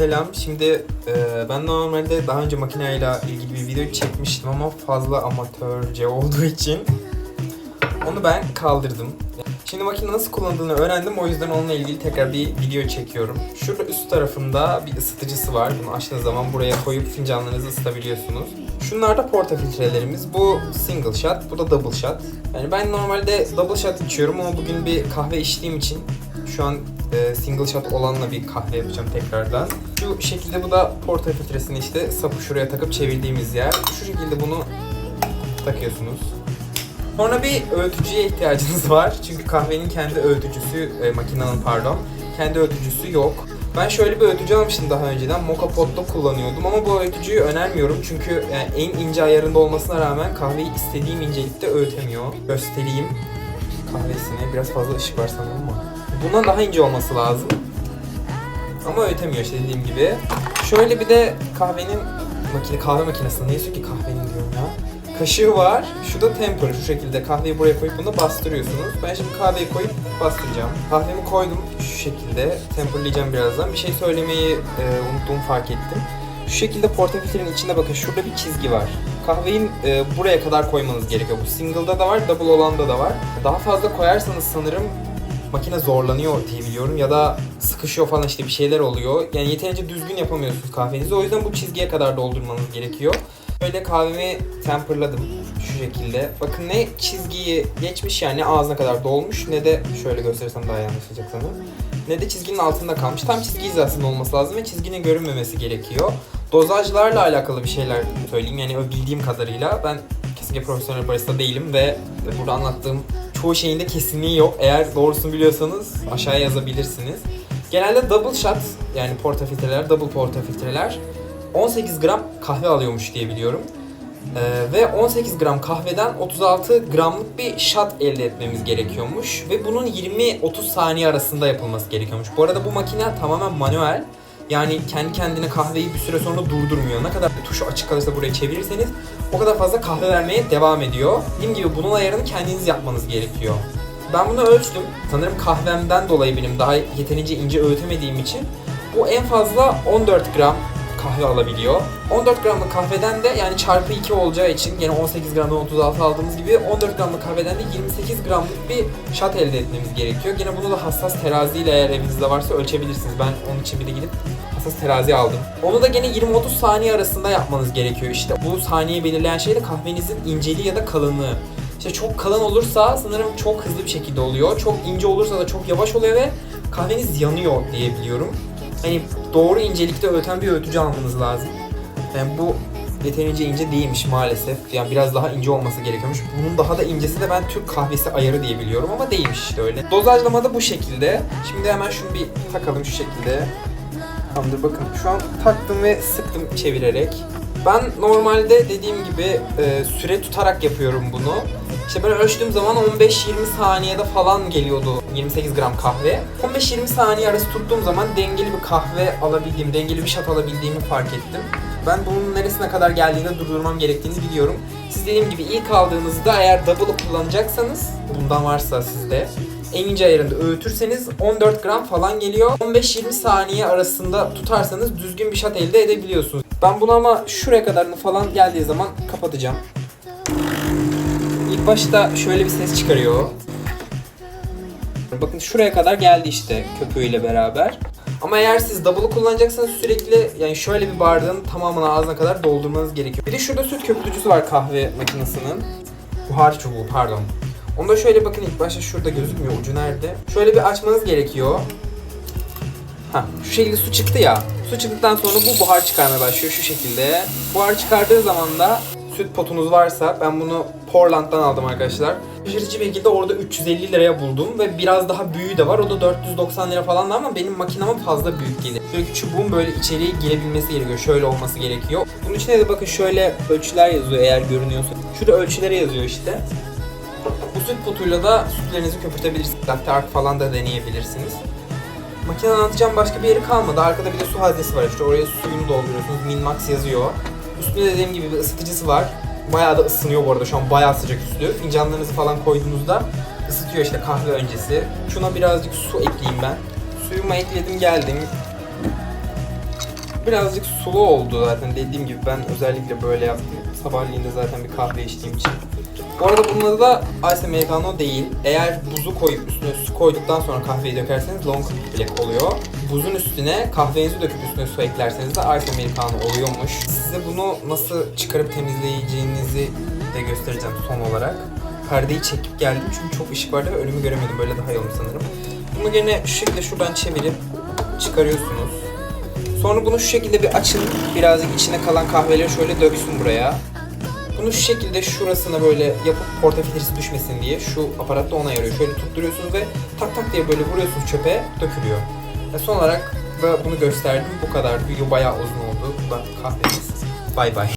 Selam. Şimdi e, ben normalde daha önce makineyle ilgili bir video çekmiştim ama fazla amatörce olduğu için onu ben kaldırdım. Şimdi makine nasıl kullanıldığını öğrendim o yüzden onunla ilgili tekrar bir video çekiyorum. Şurada üst tarafında bir ısıtıcısı var. Bunu açtığınız zaman buraya koyup fincanlarınızı ısıtabiliyorsunuz. Şunlar da porta filtrelerimiz. Bu single shot, bu da double shot. Yani ben normalde double shot içiyorum ama bugün bir kahve içtiğim için şu an e, single shot olanla bir kahve yapacağım tekrardan. Şu şekilde bu da porta filtresini işte sapı şuraya takıp çevirdiğimiz yer. Şu şekilde bunu takıyorsunuz. Sonra bir öğütücüye ihtiyacınız var. Çünkü kahvenin kendi öğütücüsü, e, makinenin pardon, kendi öğütücüsü yok. Ben şöyle bir öğütücü almıştım daha önceden. Moka Pot'ta kullanıyordum ama bu öğütücüyü önermiyorum. Çünkü yani en ince ayarında olmasına rağmen kahveyi istediğim incelikte öğütemiyor. Göstereyim kahvesine. Biraz fazla ışık var sanırım ama. Bundan daha ince olması lazım. Ama öğütemiyor işte dediğim gibi. Şöyle bir de kahvenin makine kahve makinesinde neyse ki kahvenin diyorum ya. Kaşığı var. Şu da temper. Şu şekilde kahveyi buraya koyup bunu bastırıyorsunuz. Ben şimdi kahveyi koyup bastıracağım. Kahvemi koydum şu şekilde. Temperleyeceğim birazdan. Bir şey söylemeyi e, unuttuğumu fark ettim. Şu şekilde portafiltrenin içinde bakın şurada bir çizgi var. Kahveyi e, buraya kadar koymanız gerekiyor. Bu single'da da var, double olanda da var. Daha fazla koyarsanız sanırım makine zorlanıyor diye biliyorum ya da sıkışıyor falan işte bir şeyler oluyor. Yani yeterince düzgün yapamıyorsunuz kahvenizi. O yüzden bu çizgiye kadar doldurmanız gerekiyor. Böyle kahvemi temperladım şu şekilde. Bakın ne çizgiyi geçmiş yani ağzına kadar dolmuş ne de şöyle gösterirsem daha iyi anlaşılacak sanırım. Ne de çizginin altında kalmış. Tam çizgi hizasında olması lazım ve çizginin görünmemesi gerekiyor. Dozajlarla alakalı bir şeyler söyleyeyim yani bildiğim kadarıyla. Ben kesinlikle profesyonel barista değilim ve burada anlattığım çoğu şeyin de kesinliği yok. Eğer doğrusunu biliyorsanız aşağıya yazabilirsiniz. Genelde double shot yani portafiltreler, double portafiltreler 18 gram kahve alıyormuş diye biliyorum. Ee, ve 18 gram kahveden 36 gramlık bir shot elde etmemiz gerekiyormuş. Ve bunun 20-30 saniye arasında yapılması gerekiyormuş. Bu arada bu makine tamamen manuel. Yani kendi kendine kahveyi bir süre sonra durdurmuyor. Ne kadar tuşu açık kalırsa buraya çevirirseniz o kadar fazla kahve vermeye devam ediyor. Dediğim gibi bunun ayarını kendiniz yapmanız gerekiyor. Ben bunu ölçtüm. Sanırım kahvemden dolayı benim daha yeterince ince öğütemediğim için bu en fazla 14 gram kahve alabiliyor. 14 gramlık kahveden de yani çarpı 2 olacağı için yine 18 gramdan 36 aldığımız gibi 14 gramlık kahveden de 28 gramlık bir shot elde etmemiz gerekiyor. Yine bunu da hassas teraziyle eğer evinizde varsa ölçebilirsiniz. Ben onun için bir de gidip hassas terazi aldım. Onu da gene 20-30 saniye arasında yapmanız gerekiyor işte. Bu saniye belirleyen şey de kahvenizin inceliği ya da kalınlığı. İşte çok kalın olursa sanırım çok hızlı bir şekilde oluyor. Çok ince olursa da çok yavaş oluyor ve kahveniz yanıyor diye biliyorum. Hani doğru incelikte öğüten bir öğütücü almanız lazım. Yani bu yeterince ince değilmiş maalesef. Yani biraz daha ince olması gerekiyormuş. Bunun daha da incesi de ben Türk kahvesi ayarı diye biliyorum ama değilmiş işte öyle. Dozajlama da bu şekilde. Şimdi hemen şunu bir takalım şu şekilde. Tamamdır bakın şu an taktım ve sıktım çevirerek. Ben normalde dediğim gibi e, süre tutarak yapıyorum bunu. İşte ben ölçtüğüm zaman 15-20 saniyede falan geliyordu 28 gram kahve. 15-20 saniye arası tuttuğum zaman dengeli bir kahve alabildiğim, dengeli bir shot alabildiğimi fark ettim. Ben bunun neresine kadar geldiğinde durdurmam gerektiğini biliyorum. Siz dediğim gibi ilk aldığınızda eğer double'ı kullanacaksanız, bundan varsa sizde, en ince ayarında öğütürseniz 14 gram falan geliyor. 15-20 saniye arasında tutarsanız düzgün bir shot elde edebiliyorsunuz. Ben bunu ama şuraya kadarını falan geldiği zaman kapatacağım. İlk başta şöyle bir ses çıkarıyor. Bakın şuraya kadar geldi işte köpüğüyle beraber. Ama eğer siz double'ı kullanacaksanız sürekli yani şöyle bir bardağın tamamını ağzına kadar doldurmanız gerekiyor. Bir de şurada süt köpürtücüsü var kahve makinesinin. Buhar çubuğu pardon. Onda şöyle bakın ilk başta şurada gözükmüyor ucu nerede. Şöyle bir açmanız gerekiyor. Ha, şu şekilde su çıktı ya. Su çıktıktan sonra bu buhar çıkarmaya başlıyor şu şekilde. Buhar çıkardığı zaman da süt potunuz varsa ben bunu Portland'dan aldım arkadaşlar. Şaşırtıcı bir şekilde orada 350 liraya buldum ve biraz daha büyüğü de var. O da 490 lira falan da ama benim makinama fazla büyük gelir. Çünkü çubuğun böyle içeriye girebilmesi gerekiyor. Şöyle olması gerekiyor. Bunun içine de bakın şöyle ölçüler yazıyor eğer görünüyorsa. Şurada ölçüleri yazıyor işte. Bu süt potuyla da sütlerinizi köpürtebilirsiniz. Latte falan da deneyebilirsiniz. Makine anlatacağım başka bir yeri kalmadı. Arkada bir de su haznesi var işte. Oraya suyunu dolduruyorsunuz. Minmax yazıyor. Üstünde dediğim gibi bir ısıtıcısı var. Bayağı da ısınıyor bu arada. Şu an bayağı sıcak üstü. Fincanlarınızı falan koyduğunuzda ısıtıyor işte kahve öncesi. Şuna birazcık su ekleyeyim ben. Suyumu ekledim geldim. Birazcık sulu oldu zaten dediğim gibi ben özellikle böyle yaptım. Sabahleyin de zaten bir kahve içtiğim için. Bu arada bunun adı da Ice Americano değil. Eğer buzu koyup üstüne su koyduktan sonra kahveyi dökerseniz Long Black oluyor. Buzun üstüne kahvenizi döküp üstüne su eklerseniz de Ice Americano oluyormuş. Size bunu nasıl çıkarıp temizleyeceğinizi de göstereceğim son olarak. Perdeyi çekip geldim çünkü çok ışık vardı ve önümü göremedim. Böyle daha iyi olur sanırım. Bunu gene şu şekilde şuradan çevirip çıkarıyorsunuz. Sonra bunu şu şekilde bir açın. Birazcık içine kalan kahveleri şöyle döksün buraya. Bunu şu şekilde şurasına böyle yapıp portafiltresi düşmesin diye şu aparat da ona yarıyor. Şöyle tutturuyorsunuz ve tak tak diye böyle vuruyorsunuz çöpe dökülüyor. Ve son olarak da bunu gösterdim. Bu kadar. Video bayağı uzun oldu. Da kahvemiz. Bay bay.